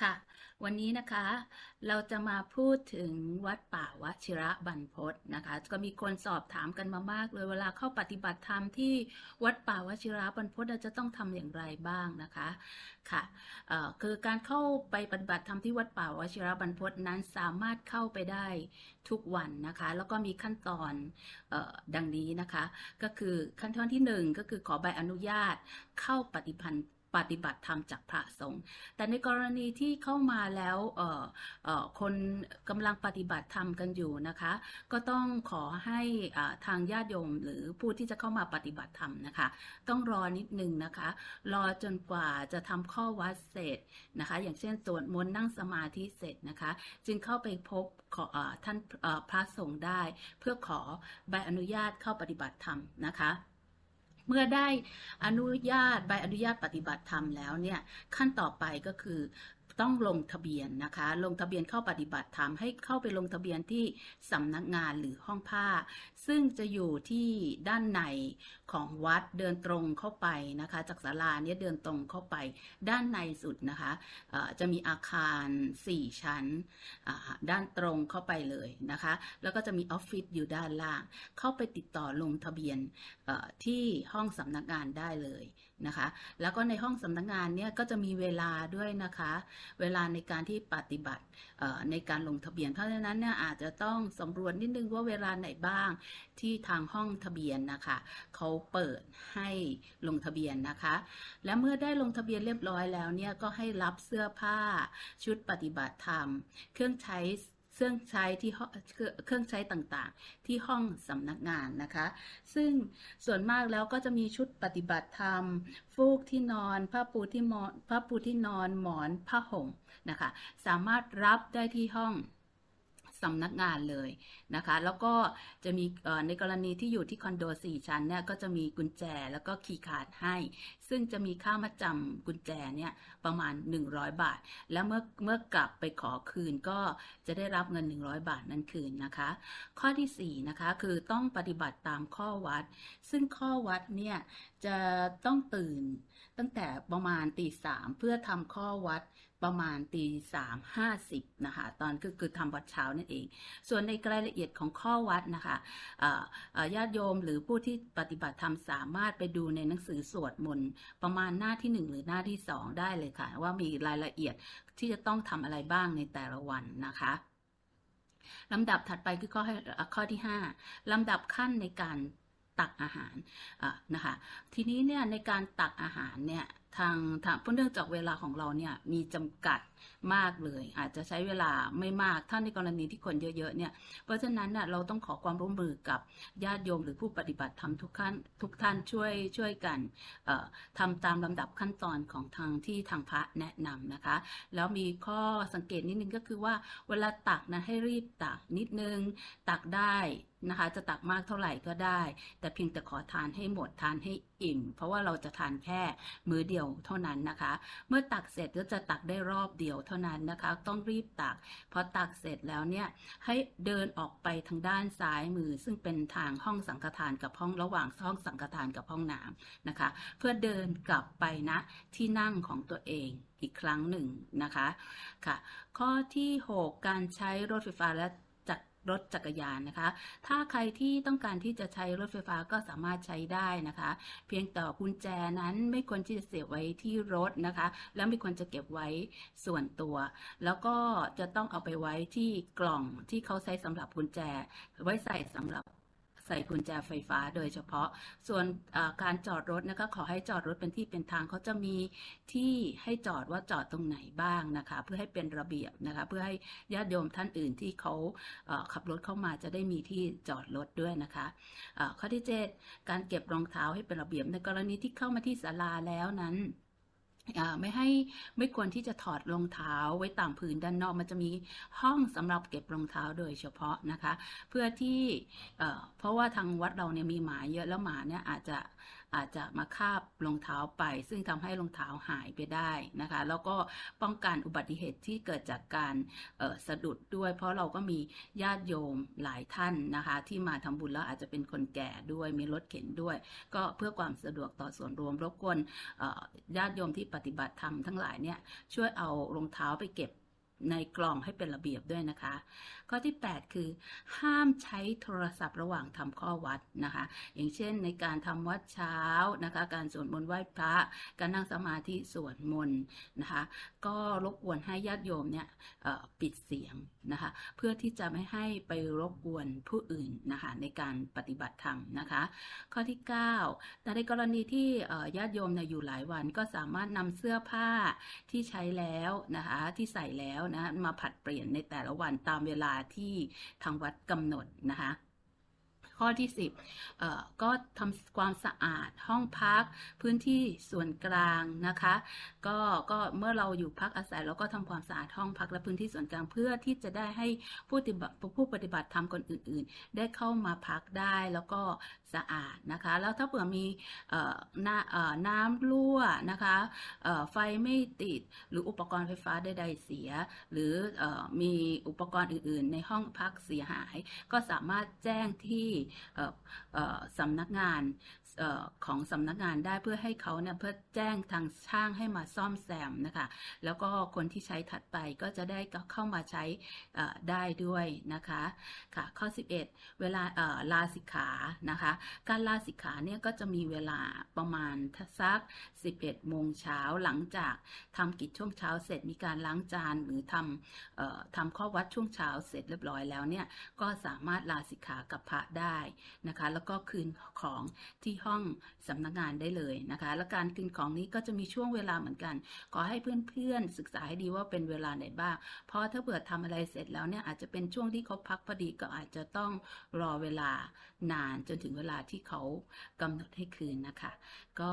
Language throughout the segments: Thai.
ค่ะ วันนี้นะคะเราจะมาพูดถึงวัดป่าวชิระบรรพตนะคะ ก็มีคนสอบถามกันมามากเลยเวลาเข้าปฏิบัติธรรมที่วัดป่าวชิระบรรพตเราจะต้องทำอย่างไรบ้างนะคะค่ะคือการเข้าไปปฏิบัติธรรมที่วัดป่าวชิระบรรพตนั้นสามารถเข้าไปได้ทุกวันนะคะ แล้วก็มีขั้นตอนออดังนี้นะคะ ก็คือขั้นตอนที่หนึ่งก็คือขอใบอนุญาตเข้าปฏิพันธ์ ปฏิบัติธรรมจากพระสงฆ์แต่ในกรณีที่เข้ามาแล้วเอ่ออคนกำลังปฏิบัติธรรมกันอยู่นะคะ ก็ต้องขอให้ทางญาติโยมหรือผู้ที่จะเข้ามาปฏิบัติธรรมนะคะ ต้องรอนิดนึงนะคะ รอจนกว่าจะทำข้อวัดเสร็จนะคะ อย่างเช่นสวดมนต์นั่งสมาธิเสร็จนะคะ จึงเข้าไปพบขออท่านพระสงฆ์ได้ เพื่อขอใบอนุญาตเข้าปฏิบัติธรรมนะคะ มื่อได้อนุญาตใบอนุญาตปฏิบัติธรรมแล้วเนี่ยขั้นต่อไปก็คือ ต้องลงทะเบียนนะคะ ลงทะเบียนเข้าปฏิบัติธรรมให้เข้าไปลงทะเบียนที่สำนักงานหรือห้องผ้า ซึ่งจะอยู่ที่ด้านในของวัดเดินตรงเข้าไปนะคะ จากศาลาเนี่ยเดินตรงเข้าไปด้านในสุดนะคะเอ่อจะมีอาคาร 4 ชั้นด้านตรงเข้าไปเลยนะคะ แล้วก็จะมีออฟฟิศอยู่ด้านล่าง เข้าไปติดต่อลงทะเบียนที่ห้องสำนักงานได้เลย นะคะ แล้วก็ในห้องสำนักงานเนี่ยก็จะมีเวลาด้วยนะคะ เวลาในการที่ปฏิบัติในการลงทะเบียน เพราะฉะนั้นเนี่ยอาจจะต้องสำรวจนิดนึงว่าเวลาไหนบ้างที่ทางห้องทะเบียนนะคะเขาเปิดให้ลงทะเบียนนะคะ และเมื่อได้ลงทะเบียนเรียบร้อยแล้วเนี่ยก็ให้รับเสื้อผ้าชุดปฏิบัติธรรม เครื่องใช้ รื่องใช้ที่เครื่องใช้ต่างๆ ที่ห้องสำนักงานนะคะ ซึ่งส่วนมากแล้วก็จะมีชุดปฏิบัติธรรม ฟูกที่นอนผ้าปูที่มอนผ้าปูที่นอนหมอนผ้าห่มนะคะ สามารถรับได้ที่ห้อง สำนักงานเลยนะคะ แล้วก็จะมีในกรณีที่อยู่ที่คอนโด 4 ชั้นเนี่ยก็จะมีกุญแจแล้วก็คีย์การ์ดให้ ซึ่งจะมีค่ามาจำกุญแจเนี่ยประมาณ 100 บาท แล้วเมื่อเมื่อกลับไปขอคืนก็จะได้รับเงิน 100 บาทนั้นคืนนะคะ ข้อที่4นะคะคือต้องปฏิบัติตามข้อวัด ซึ่งข้อวัดเนี่ยจะต้องตื่นตั้งแต่ประมาณตีสามเพื่อทำข้อวัด ประมาณตีสามห้าสิบนะคะ ตอนคือคือทำวัดเช้านั่นเอง ส่วนในรายละเอียดของข้อวัดนะคะญาติโยมหรือผู้ที่ปฏิบัติธรรมสามารถไปดูในหนังสือสวดมนต์ประมาณหน้าที่หนึ่งหรือหน้าที่สองได้เลยค่ะ ว่ามีรายละเอียดที่จะต้องทำอะไรบ้างในแต่ละวันนะคะลำดับถัดไปคือข้อข้อที่ 5ลำดับขั้นในการตักอาหาระนะคะ ทีนี้เนี่ยในการตักอาหารเนี่ย ทางทางเพราะเนื่องจากเวลาของเราเนี่ยมีจำกัดมากเลย อาจจะใช้เวลาไม่มากถ้าในกรณีที่คนเยอะๆเนี่ยเพราะฉะนั้นน่ะเราต้องขอความร่วมมือกับญาติโยมหรือผู้ปฏิบัติธรรมทุกท่านทุกท่านช่วยช่วยกันเอ่อทำตามลำดับขั้นตอนของทางที่ทางพระแนะนำนะคะ แล้วมีข้อสังเกตนิดนึงก็คือว่าเวลาตักนะให้รีบตักนิดนึงตักได้นะคะจะตักมากเท่าไหร่ก็ได้ แต่เพียงแต่ขอทานให้หมดทานให้อิ่ม เพราะว่าเราจะทานแค่มื้อเดียวยวเท่านั้นนะคะ เมื่อตักเสร็จก็จะตักได้รอบเดียวเท่านั้นนะคะ ต้องรีบตัก พอตักเสร็จแล้วเนี่ยให้เดินออกไปทางด้านซ้ายมือ ซึ่งเป็นทางห้องสังฆทานกับห้องระหว่างห้องสังฆทานกับห้องน้ำนะคะ เพื่อเดินกลับไปนะที่นั่งของตัวเองอีกครั้งหนึ่งนะคะค่ะ ข้อที่ 6 การใช้รถไฟฟ้าและ รถจักรยานนะคะ ถ้าใครที่ต้องการที่จะใช้รถไฟฟ้าก็สามารถใช้ได้นะคะ เพียงแต่กุญแจนั้นไม่ควรที่จะเสียบไว้ที่รถนะคะ แล้วไม่ควรจะเก็บไว้ส่วนตัว แล้วก็จะต้องเอาไปไว้ที่กล่องที่เขาใช้สำหรับกุญแจ ไว้ใส่สำหรับ ใส่กุญแจไฟฟ้าโดยเฉพาะ ส่วนการจอดรถนะคะขอให้จอดรถเป็นที่เป็นทางเขาจะมีที่ให้จอดว่าจอดตรงไหนบ้างนะคะ เพื่อให้เป็นระเบียบนะคะ เพื่อให้ญาติโยมท่านอื่นที่เขาขับรถเข้ามาจะได้มีที่จอดรถด้วยนะคะอ่าข้อที่ 7 การเก็บรองเท้าให้เป็นระเบียบในกรณีที่เข้ามาที่ศาลาแล้วนั้น ไม่ให้ไม่ควรที่จะถอดรองเท้าไว้ตามพื้นด้านนอกมันจะมีห้องสำหรับเก็บรองเท้าโดยเฉพาะนะคะ เพื่อที่เอ่อเพราะว่าทางวัดเราเนี่ยมีหมาเยอะแล้วหมาเนี่ยอาจจะ อาจจะมาคาบรองเท้าไป ซึ่งทำให้รองเท้าหายไปได้นะคะ แล้วก็ป้องกันอุบัติเหตุที่เกิดจากการสะดุดด้วย เพราะเราก็มีญาติโยมหลายท่านนะคะ ที่มาทำบุญแล้วอาจจะเป็นคนแก่ด้วยมีรถเข็นด้วย ก็เพื่อความสะดวกต่อส่วนรวมรบกวนญาติโยมที่ปฏิบัติธรรมทั้งหลายเนี่ยช่วยเอารองเท้าไปเก็บ ในกล่องให้เป็นระเบียบด้วยนะคะ ข้อที่ 8 คือ ห้ามใช้โทรศัพท์ระหว่างทำข้อวัดนะคะ อย่างเช่นในการทำวัดเช้านะคะ การสวดมนต์ไหว้พระ การนั่งสมาธิสวดมนต์นะคะ ก็รบกวนให้ญาติโยมเนี่ยปิดเสียงนะคะ เพื่อที่จะไม่ให้ไปรบกวนผู้อื่นนะคะในการปฏิบัติธรรมนะคะ ข้อที่ 9 แต่ในกรณีที่ญาติโยมเนี่ยอยู่หลายวันก็สามารถนำเสื้อผ้าที่ใช้แล้วนะคะที่ใส่แล้วนะมาผัดเปลี่ยนในแต่ละวันตามเวลาที่ทางวัดกำหนดนะคะ ข้อที่ 10เอ่อก็ทำความสะอาดห้องพักพื้นที่ส่วนกลางนะคะ ก็ก็เมื่อเราอยู่พักอาศัยเราก็ทำความสะอาดห้องพักและพื้นที่ส่วนกลางเพื่อที่จะได้ให้ผู้ปฏิบัติผู้ปฏิบัติธรรมคนอื่น ๆ ได้เข้ามาพักได้แล้วก็สะอาดนะคะ แล้วถ้าเผื่อมีเอ่อน้าเอ่อน้ำรั่วนะคะเอ่อไฟไม่ติดหรืออุปกรณ์ไฟฟ้าใดๆเสีย หรือเออมีอุปกรณ์อื่น ๆ ในห้องพักเสียหาย ก็สามารถแจ้งที่สำนักงาน ของสำนักงานได้เพื่อให้เขาเนี่ยเพื่อแจ้งทางช่างให้มาซ่อมแซมนะคะ แล้วก็คนที่ใช้ถัดไปก็จะได้เข้ามาใช้ได้ด้วยนะคะค่ะข้อ 11 เวลาเอ่อลาสิกขานะคะ การลาสิกขาเนี่ยก็จะมีเวลาประมาณสัก 11 โมงเช้าหลังจากทำกิจช่วงเช้าเสร็จมีการล้างจานหรือทำออทำข้อวัดช่วงเช้าเสร็จเรียบร้อยแล้วเนี่ยก็สามารถลาสิกขากับพระได้นะคะ แล้วก็คืนของที่ห้องสำนักงานได้เลยนะคะ และการคืนของนี้ก็จะมีช่วงเวลาเหมือนกัน ขอให้เพื่อนๆศึกษาให้ดีว่าเป็นเวลาไหนบ้าง เพราะถ้าเผื่อทำอะไรเสร็จแล้วเนี่ยอาจจะเป็นช่วงที่เขาพักพอดีก็อาจจะต้องรอเวลานานจนถึงเวลาที่เขากำหนดให้คืนนะคะ ก็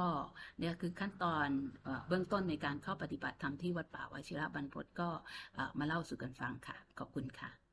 เนี่ยคือขั้นตอนเบื้องต้นในการเข้าปฏิบัติธรรมที่วัดป่าวชิระบรรพตก็มาเล่าสู่กันฟังค่ะ ขอบคุณค่ะ